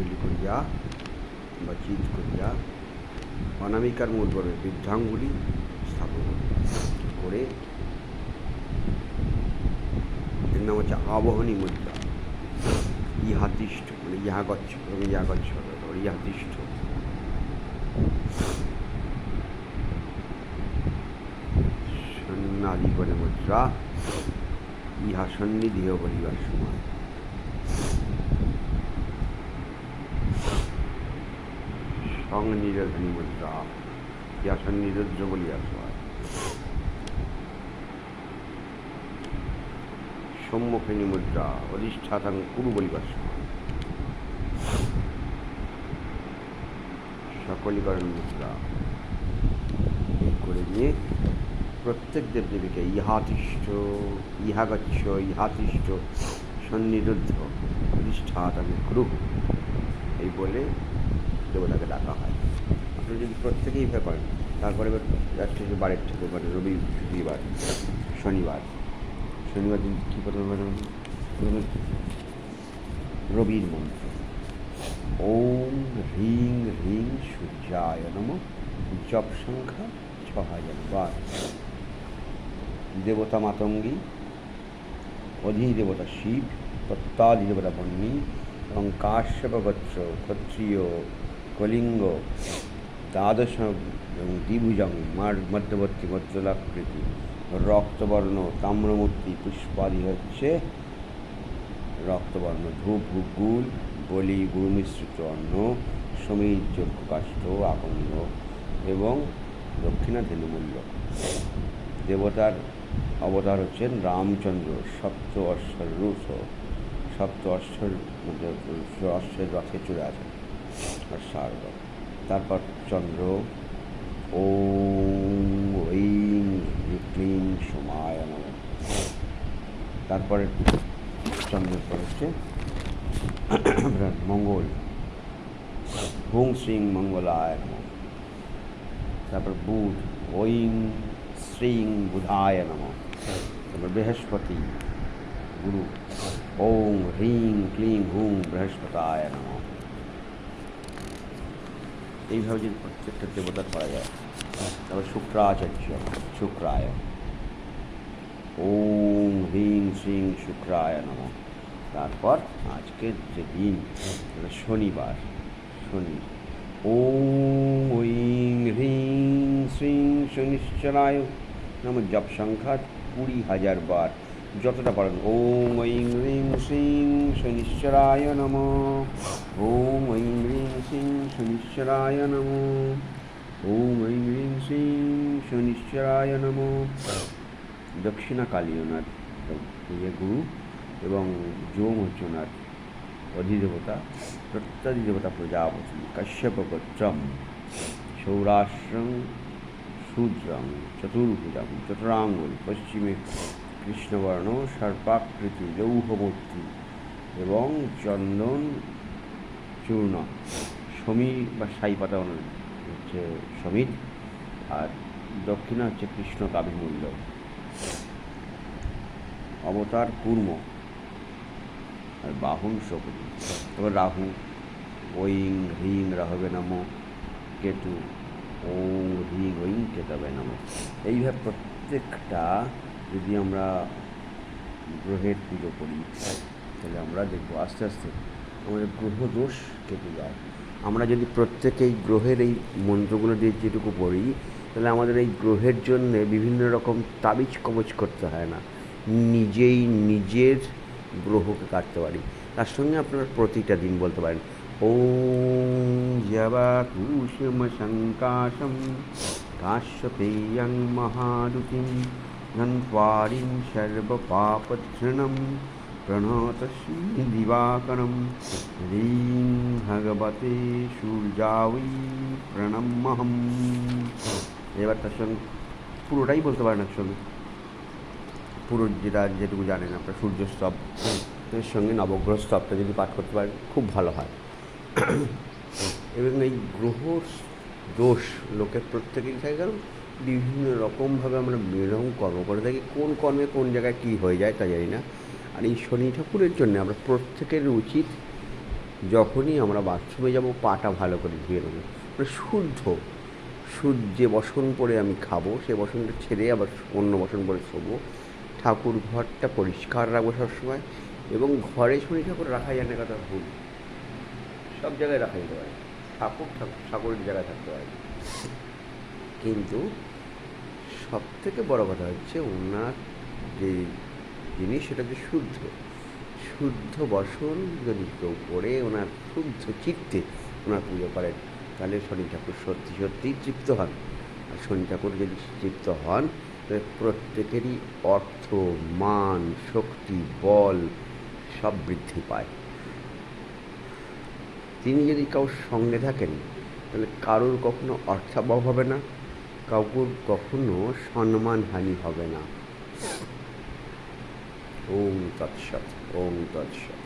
অঞ্জলি করিয়া বা চিত করিয়া অনামিকার মূলভাবে বৃদ্ধাঙ্গুলি স্থাপন করে এর নাম হচ্ছে আবহনী মুদ্রা। ইহাতিষ্ঠ মানে ইহা গচ্ছ, এবং ইহা গচ্ছ ইহাতিষ্ঠ সন্ন্যাদি করে মুদ্রা, ইহা সন্নিধিহ করিবার সময়। সংনিরোধনী মুদ্রা ইহা সন্নিরোধ্য বলিয়া হয় সম্মুখিনী মুদ্রা অধিষ্ঠাতাং কুরু বলিবার সময় সকলীকরণ মুদ্রা এই করে নিয়ে প্রত্যেক দেবদেবীকে ইহাতিষ্ঠ, ইহাগচ্ছ, ইহাতিষ্ঠ, সন্নিরুদ্ধ অধিষ্ঠাতাং কুরু এই বলে দেবতাকে ডাকা হয়। আপনি যদি প্রত্যেকেই এইভাবে করেন, তারপরে এবার যাচ্ছে যে বারের থেকে মানে রবি বৃহস্পতিবার শনিবার। শনিবার দিন কী প্রথমে? প্রথমে রবির মন্ত্র। ওম হ্রিং হ্রিং সূর্যায় নম। জপ সংখ্যা ছ হাজার বার। দেবতা মাতঙ্গী অধিদেবতা শিব তত্ত্বাধিদেবতা বন্যী এবং কাশ্যপ ক্ষত্রিয় কলিঙ্গ দ্বাদশ এবং দ্বিভুজং, মার, মধ্যবর্তী মধ্যলাকৃতি, রক্তবর্ণ, তাম্রমূর্তি পুষ্পাদি হচ্ছে রক্তবর্ণ, ধূপ গুল, বলি গুরু মিশ্রিত অন্ন, সমীর যোগ্য কাষ্ঠ আকন্দ এবং দক্ষিণা ধেনুমূল্য দেবতার অবতার হচ্ছেন রামচন্দ্র সপ্ত অশ্বর রুষ সপ্ত অশ্বর অশ্বের রথে চড়ে আছেন। অশ্বারূঢ় তারপর চন্দ্র, ওম ঐং ক্লিং সোমায় তারপরে চন্দ্রের পর হচ্ছে মঙ্গল, হুং শ্রিং মঙ্গলায় নম। তারপর বুধ, ঐং শ্রিং বুধায় নম। তারপর বৃহস্পতি, গুরু, ওং হ্রিং ক্লিং হুং বৃহস্পতায় নম। এইভাবে যদি প্রত্যেকটা দেবতার করা যায়, তারপর শুক্রাচার্য, শুক্রায়। ওম হ্রিং শ্রিং শুক্রায় নম। তারপর আজকের যে দিন শনিবার, শনি। ওম ঐং হ্রিং শ্রিং শনিশ্চরায়। নাম জপ সংখ্যা কুড়ি হাজার বার। যতটা পারেন ওম ঐং হ্রিং শ্রিং শনিশ্চরায় নম। ওম ঐং হ্রিং শ্রিং শনিশ্চরায় নম। ওম ঐং হ্রিং শ্রিং শনিশ্চরায় নম। দক্ষিণাকালী ওনার ইয়ে গুরু এবং যোম হচ্ছে ওনার অধিদেবতা প্রত্যাধিদেবতা প্রজাপতি কাশ্যপ গোত্রম সৌরাষ্ট্রং শূদ্রং চতুর্ভুজং চতুরাঙ্গুল, পশ্চিমে কৃষ্ণবর্ণ সর্পাকৃতি লৌহমূর্তি এবং চন্দন চূর্ণ, সমী বা সাই পাতা হচ্ছে সমীর আর দক্ষিণা হচ্ছে কৃষ্ণ কাবিমূল্য অবতার কুর্ম আর বাহুন শকুনি এবার রাহু, ঐং হ্রিং রাহবে নম, কেতু, ওং হ্রিং ঐং কেতবে নম। এইভাবে প্রত্যেকটা যদি আমরা গ্রহের পুজো করি তাহলে আমরা দেখব আস্তে আস্তে আমাদের গ্রহ দোষ কেটে যায়। আমরা যদি প্রত্যেকেই গ্রহের এই মন্ত্রগুলো দিয়ে যেটুকু পড়ি, তাহলে আমাদের এই গ্রহের জন্য বিভিন্ন রকম তাবিজ কবচ করতে হয় না। নিজেই নিজের গ্রহকে কাটতে পারি। তার সঙ্গে আপনারা প্রতিটা দিন বলতে পারেন, ওম জবা কুসুম সংকাশম ধন্বারিং সর্বপাপধৃণম প্রণতশ্রী দিবাকরম হ্রিং ভগবতে সূর্যাবৈ প্রণমহম এবার তার সঙ্গে পুরোটাই বলতে পারেন একসঙ্গে পুরো যেটা যেটুকু জানেন আপনার সূর্য স্তব এর সঙ্গে নবগ্রহ স্তবটা যদি পাঠ করতে পারেন খুব ভালো হয় এবং এই গ্রহ দোষ লোকের প্রত্যেকেই থাকে কারণ বিভিন্ন রকমভাবে আমরা বিভিন্ন কর্ম করে থাকি, কোন কর্মে কোন জায়গায় কী হয়ে যায় তা জানি না। আর এই শনি ঠাকুরের জন্য আমরা প্রত্যেকের উচিত যখনই আমরা বাথরুমে যাব, পাটা ভালো করে ধুয়ে নেব। মানে শুদ্ধ শুদ্ধ যে বসন পরে আমি খাব সেই বসনটা ছেড়ে আবার অন্য বসন পরে শোবো। ঠাকুর ঘরটা পরিষ্কার রাখব সবসময় এবং ঘরে শনি ঠাকুর রাখা যায় না কথা ভুল। সব জায়গায় রাখা যেতে পারে। ঠাকুর ঠাকুর, ঠাকুরের জায়গায় থাকতে পারে। কিন্তু সব থেকে বড় কথা হচ্ছে ওনার যে জিনিস সেটা হচ্ছে শুদ্ধ। শুদ্ধ বসন যদি কেউ করে ওনার শুদ্ধ চিত্তে ওনার পুজো করেন, তাহলে শনি ঠাকুর সত্যি সত্যিই তৃপ্ত হন। আর শনি ঠাকুর যদি তৃপ্ত হন, তাহলে প্রত্যেকেরই অর্থ, মান, শক্তি, বল সব বৃদ্ধি পায়। তিনি যদি কারোর সঙ্গে থাকেন, তাহলে কারোর কখনো অর্থাভাব হবে না। কাউর কখনো সম্মানহানি হবে না। ওম তৎসৎ ওম তৎসৎ।